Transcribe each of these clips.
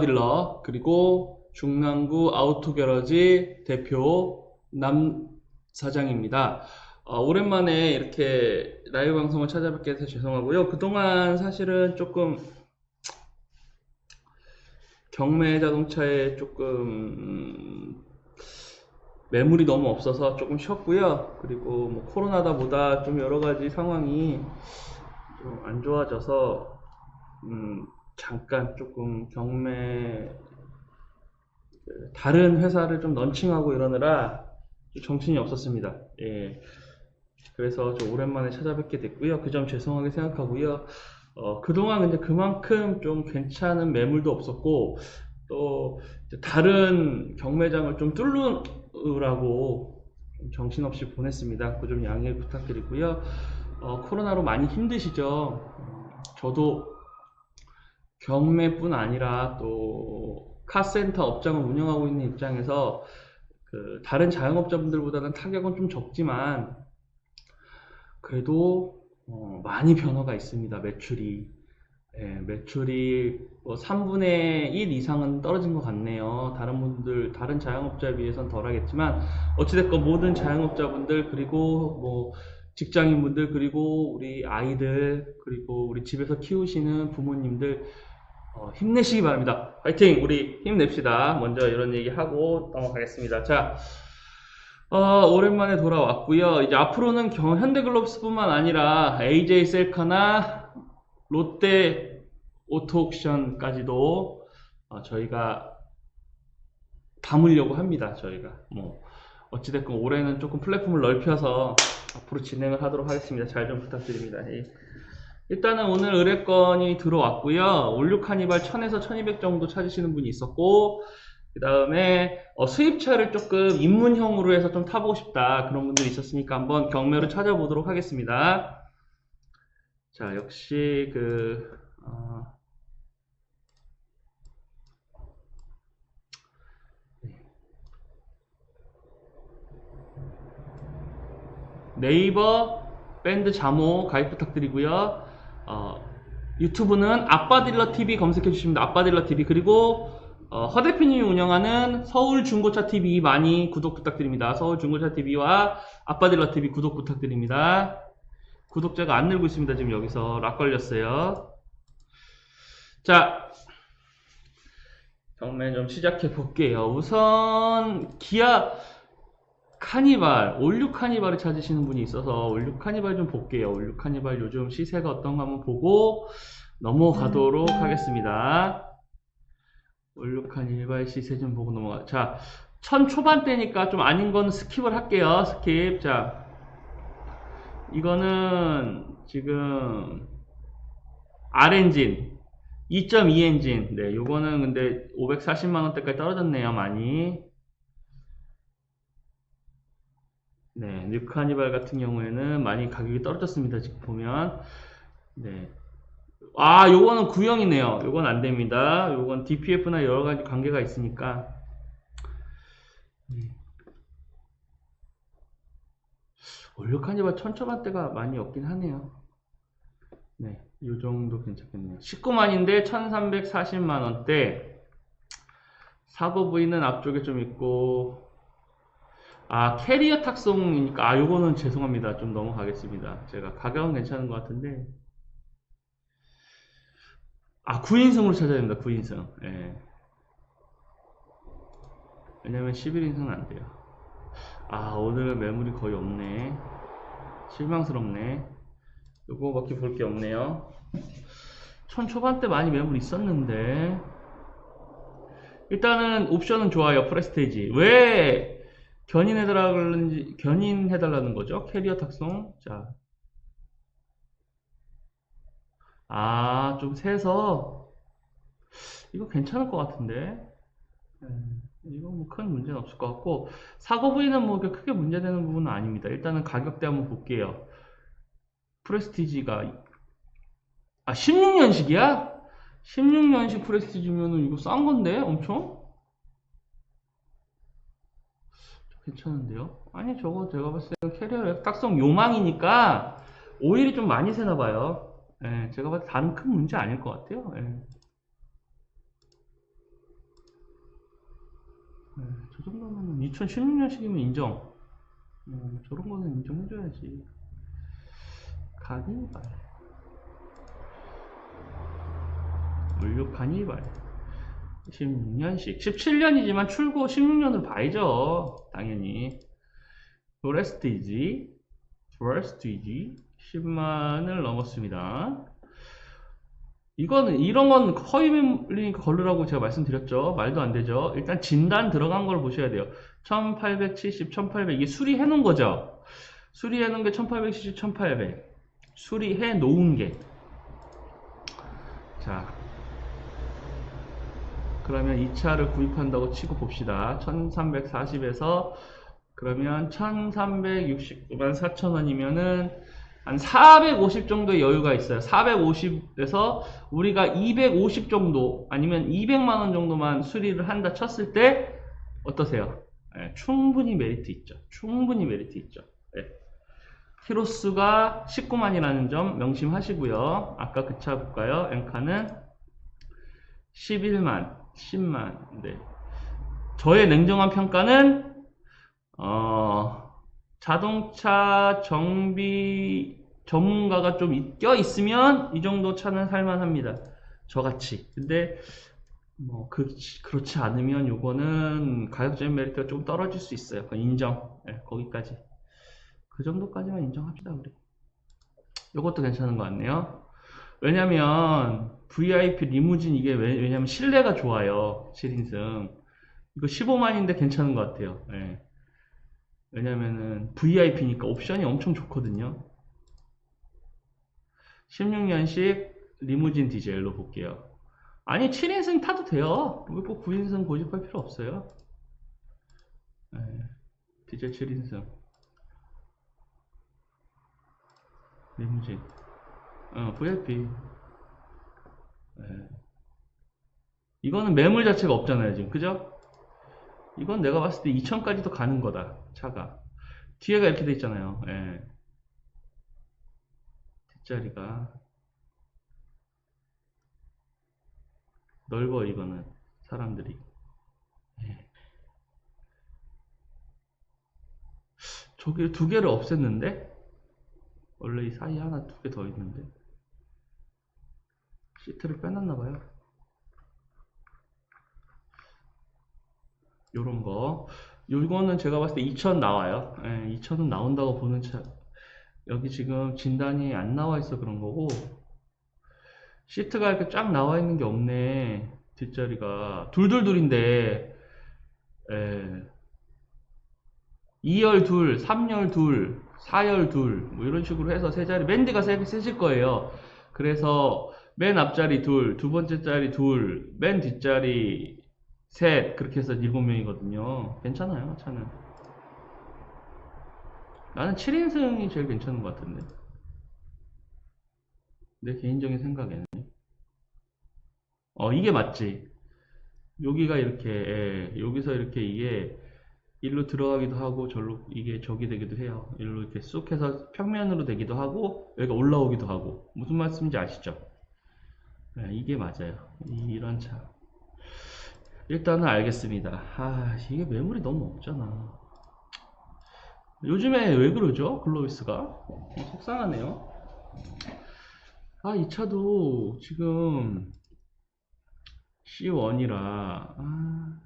딜러 그리고 중랑구 아우토 게러지 대표 남 사장입니다. 어, 오랜만에 이렇게 라이브 방송을 찾아뵙게 해서 죄송하고요. 그동안 사실은 조금 경매 자동차에 조금 음, 매물이 너무 없어서 조금 쉬었고요. 그리고 뭐 코로나다 보다 좀 여러 가지 상황이 좀 안 좋아져서 음, 잠깐 조금 경매 그 다른 회사를 좀 런칭하고 이러느라 좀 정신이 없었습니다. 예. 그래서 좀 오랜만에 찾아뵙게 됐고요. 그 점 죄송하게 생각하고요. 어, 그동안 근데 그만큼 좀 괜찮은 매물도 없었고, 또 이제 다른 경매장을 좀 뚫으라고 좀 정신없이 보냈습니다. 그점 양해 부탁드리고요. 어, 코로나로 많이 힘드시죠? 저도 경매뿐 아니라 또 카센터 업장을 운영하고 있는 입장에서 그 다른 자영업자분들보다는 타격은 좀 적지만 그래도 어, 많이 변화가 있습니다. 매출이 예, 매출이 뭐 3분의 1 이상은 떨어진 것 같네요. 다른 분들 다른 자영업자에 비해서는 덜하겠지만 어찌됐건 모든 자영업자분들 그리고 뭐 직장인분들 그리고 우리 아이들 그리고 우리 집에서 키우시는 부모님들 어, 힘내시기 바랍니다. 파이팅! 우리 힘냅시다. 먼저 이런 얘기 하고 넘어가겠습니다. 자, 어, 오랜만에 돌아왔고요. 이제 앞으로는 경- 현대글로브스뿐만 아니라 AJ 셀카나 롯데 오토옥션까지도 어, 저희가 담으려고 합니다. 저희가 뭐 어찌됐건 올해는 조금 플랫폼을 넓혀서 앞으로 진행을 하도록 하겠습니다. 잘 좀 부탁드립니다. 예. 일단은 오늘 의뢰건이 들어왔고요. 올류 카니발 1000에서 1200 정도 찾으시는 분이 있었고, 그 다음에 수입차를 조금 입문형으로 해서 좀 타보고 싶다. 그런 분들이 있었으니까 한번 경매로 찾아보도록 하겠습니다. 자, 역시 그, 어, 네이버 밴드 자모 가입 부탁드리고요. 어, 유튜브는 아빠딜러 TV 검색해 주시면 아빠딜러 TV 그리고 어, 허 대표님이 운영하는 서울 중고차 TV 많이 구독 부탁드립니다. 서울 중고차 TV와 아빠딜러 TV 구독 부탁드립니다. 구독자가 안 늘고 있습니다. 지금 여기서 락 걸렸어요. 자, 경매 좀 시작해 볼게요. 우선 기아 카니발, 올류 카니발을 찾으시는 분이 있어서 올류 카니발 좀 볼게요. 올류 카니발 요즘 시세가 어떤가 한번 보고 넘어가도록 하겠습니다. 올류 카니발 시세 좀 보고 넘어가. 자, 천 초반대니까 좀 아닌 건 스킵을 할게요. 스킵. 자, 이거는 지금 R 엔진 2.2 엔진. 네, 요거는 근데 540만 원대까지 떨어졌네요, 많이. 네, 뉴카니발 같은 경우에는 많이 가격이 떨어졌습니다. 지금 보면. 네. 아, 요거는 구형이네요. 요건 안 됩니다. 요건 DPF나 여러 가지 관계가 있으니까. 음. 올류 카니발 천초반대가 많이 없긴 하네요. 네, 요 정도 괜찮겠네요. 19만인데 1340만원대. 사고 부위는 앞쪽에 좀 있고, 아, 캐리어 탁송이니까, 아, 요거는 죄송합니다. 좀 넘어가겠습니다. 제가 가격은 괜찮은 것 같은데. 아, 9인승으로 찾아야 됩니다. 9인승. 예. 왜냐면 11인승은 안 돼요. 아, 오늘 매물이 거의 없네. 실망스럽네. 요거밖에 볼 게 없네요. 천 초반대 많이 매물 있었는데. 일단은 옵션은 좋아요. 프레스테이지. 왜 견인해달라는지, 견인해달라는 거죠? 캐리어 탁송. 자. 아, 좀 세서. 이거 괜찮을 것 같은데. 음, 이거 뭐 큰 문제는 없을 것 같고. 사고 부위는 뭐 크게 문제되는 부분은 아닙니다. 일단은 가격대 한번 볼게요. 프레스티지가, 아, 16년식이야? 16년식 프레스티지면은 이거 싼 건데? 엄청? 괜찮은데요? 아니 저거 제가 봤을 때 캐리어 약탁성 요망이니까 오일이 좀 많이 새나 봐요. 예, 제가 봤을 때 다른 큰 문제 아닐 것 같아요. 예. 예, 저 정도면 2016년식이면 인정. 예, 저런 거는 인정해줘야지. 간이발. 물류 간이발. 16년식. 17년이지만 출고 16년으로 봐야죠. 당연히. 브레스티지. 브레스티지. 10만을 넘었습니다. 이거는 이런 건 허위 매물이니까 걸르라고 제가 말씀드렸죠. 말도 안 되죠. 일단 진단 들어간 걸 보셔야 돼요. 1870, 1800 이게 수리해 놓은 거죠. 수리해 놓은 게 1870, 1800. 수리해 놓은 게. 자. 그러면 이 차를 구입한다고 치고 봅시다. 1340에서 그러면 1369만 4천 원이면은 한 450 정도의 여유가 있어요. 450에서 우리가 250 정도 아니면 200만 원 정도만 수리를 한다 쳤을 때 어떠세요? 예, 충분히 메리트 있죠. 충분히 메리트 있죠. 예. 키로수가 19만이라는 점 명심하시고요. 아까 그 차 볼까요? 엔카는 11만, 10만. 네. 저의 냉정한 평가는 어, 자동차 정비 전문가가 좀 껴 있으면 이 정도 차는 살만합니다. 저같이. 근데 뭐 그, 그렇지 않으면 요거는 가격적인 메리트가 좀 떨어질 수 있어요. 인정. 네, 거기까지. 그 정도까지만 인정합시다 우리. 요것도 괜찮은 것 같네요. 왜냐면 VIP 리무진 이게 왜, 왜냐면 실내가 좋아요. 7인승. 이거 15만인데 괜찮은 것 같아요. 예. 왜냐면은 VIP니까 옵션이 엄청 좋거든요. 16년식 리무진 디젤로 볼게요. 아니 7인승 타도 돼요. 왜 꼭 9인승 고집할 필요 없어요. 예. 디젤 7인승. 리무진. 어, VIP. 예. 이거는 매물 자체가 없잖아요, 지금. 그죠? 이건 내가 봤을 때 2000까지도 가는 거다, 차가. 뒤에가 이렇게 돼 있잖아요. 예. 뒷자리가. 넓어, 이거는. 사람들이. 예. 저기 두 개를 없앴는데? 원래 이 사이에 하나 두 개 더 있는데. 시트를 빼놨나봐요. 요런 거. 요거는 제가 봤을 때2000 나와요. 예, 2000은 나온다고 보는 차. 여기 지금 진단이 안 나와 있어 그런 거고. 시트가 이렇게 쫙 나와 있는 게 없네. 뒷자리가. 둘둘둘인데, 예. 2열 둘, 3열 둘, 4열 둘, 뭐 이런 식으로 해서 세 자리, 맨디가 세, 세실 거예요. 그래서 맨 앞자리 둘, 두 번째 자리 둘, 맨 뒷자리 셋, 그렇게 해서 일곱 명이거든요. 괜찮아요, 차는. 나는 7인승이 제일 괜찮은 것 같은데. 내 개인적인 생각에는. 어, 이게 맞지. 여기가 이렇게, 예, 여기서 이렇게 이게 일로 들어가기도 하고, 절로, 이게 저기 되기도 해요. 일로 이렇게 쑥 해서 평면으로 되기도 하고, 여기가 올라오기도 하고. 무슨 말씀인지 아시죠? 예, 이게 맞아요. 이- 이런 차. 일단은 알겠습니다. 아, 이게 매물이 너무 없잖아. 요즘에 왜 그러죠? 글로비스가? 좀 속상하네요. 아, 이 차도 지금 C1이라, 아.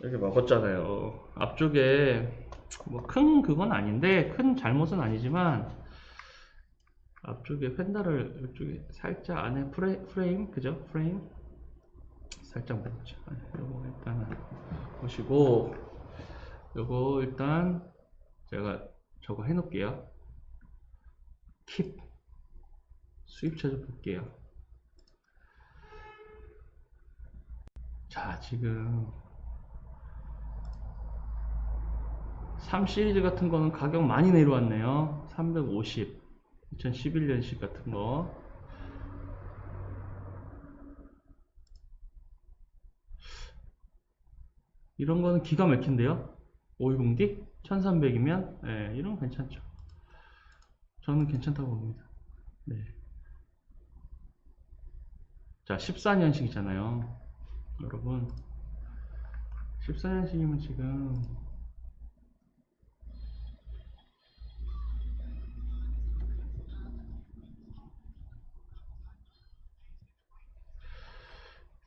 이렇게 먹었잖아요. 앞쪽에 뭐 큰 그건 아닌데, 큰 잘못은 아니지만, 앞쪽에 펜다를 이쪽에 살짝 안에 프레, 프레임 그죠? 프레임 살짝 먹죠. 요거 일단은 보시고 요거 일단 제가 저거 해놓을게요. 킵 수입차 좀 볼게요. 자 지금 3 시리즈 같은 거는 가격 많이 내려왔네요. 350 2011년식 같은 거. 이런 거는 기가 막힌데요? 520D? 1300이면? 네, 이런 거 괜찮죠. 저는 괜찮다고 봅니다. 네. 자, 14년식이잖아요. 여러분. 14년식이면 지금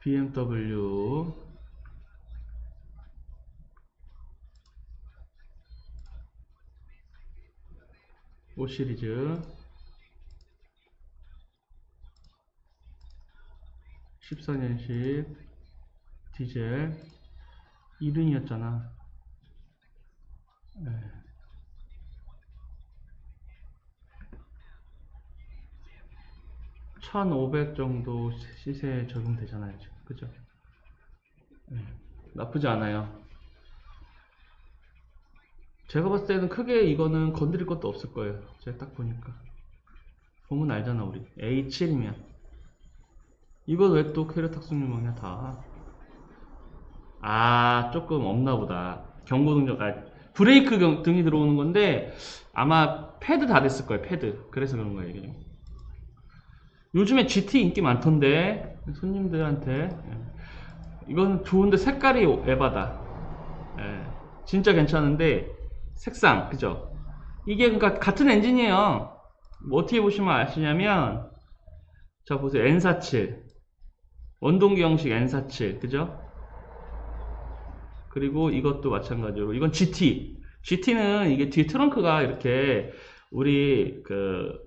BMW 5 시리즈 14년식 디젤 2등이었잖아. 네. (1500) 정도 시세에 적용되잖아요 지금 그죠 네. 나쁘지 않아요 제가 봤을 때는 크게 이거는 건드릴 것도 없을 거예요 제가 딱 보니까 보면 알잖아 우리 A7이면 이건 왜 또 캐리어 탁송유망이야 다 아, 조금 없나 보다. 경고 등적, 아, 브레이크 경- 등이 들어오는 건데, 아마 패드 다 됐을 거예요, 패드. 그래서 그런 거예요, 이게. 요즘에 GT 인기 많던데, 손님들한테. 예. 이건 좋은데 색깔이 에바다. 예. 진짜 괜찮은데, 색상, 그죠? 이게 그러니까 같은 엔진이에요. 뭐 어떻게 보시면 아시냐면, 자, 보세요. N47. 원동기 형식 N47. 그죠? 그리고 이것도 마찬가지로 이건 GT GT는 이게 뒤에 트렁크가 이렇게 우리 그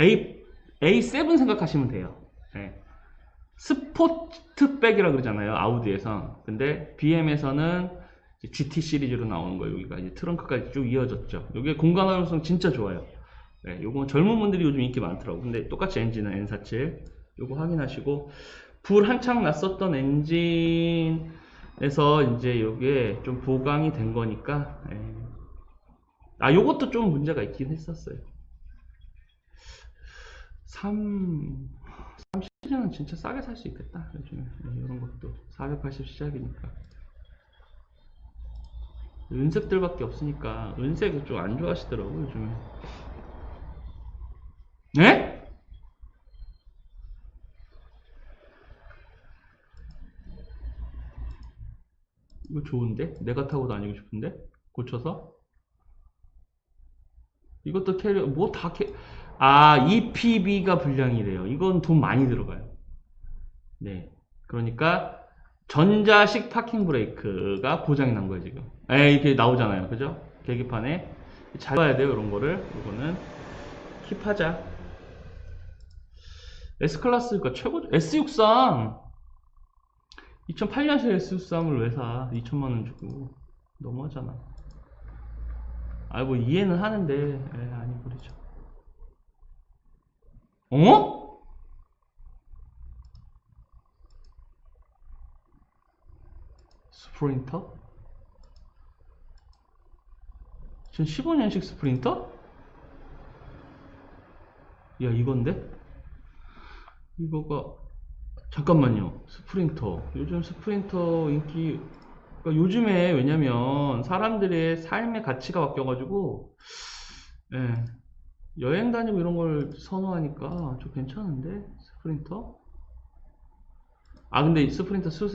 A A7 생각하시면 돼요. 네. 스포트백이라 그러잖아요. 아우디에서. 근데 BM에서는 GT 시리즈로 나오는 거예요. 여기가 이제 트렁크까지 쭉 이어졌죠. 이게 공간 활용성 진짜 좋아요. 네, 요거 젊은 분들이 요즘 인기 많더라고. 근데 똑같이 엔진은 N47. 요거 확인하시고 불 한창 났었던 엔진에서 이제 요게 좀 보강이 된 거니까 예. 아 요것도 좀 문제가 있긴 했었어요 3 3 시즌은 진짜 싸게 살 수 있겠다 요즘에 예, 이런 것도 480 시작이니까 은색들밖에 없으니까 은색을 좀 안 좋아하시더라고 요즘에 네? 이거 좋은데? 내가 타고 다니고 싶은데? 고쳐서? 이것도 캐리어, 뭐 다 캐, 아, EPB가 불량이래요. 이건 돈 많이 들어가요. 네. 그러니까, 전자식 파킹 브레이크가 고장이 난 거예요, 지금. 에, 이렇게 나오잖아요. 그죠? 계기판에. 잘 봐야 돼요, 이런 거를. 이거는. 킵하자. S클래스가 최고죠. S63! 2008년식 S63을 왜 사? 2천만원 주고. 너무하잖아. 아, 뭐, 이해는 하는데, 에, 아니, 그러죠. 어? 스프린터? 지금 15년식 스프린터? 야, 이건데? 이거가, 잠깐만요. 스프린터. 요즘 스프린터 인기, 그러니까 요즘에 왜냐면 사람들의 삶의 가치가 바뀌어가지고, 예, 여행 다니고 이런 걸 선호하니까 좀 괜찮은데? 스프린터? 아, 근데 이 스프린터 수세,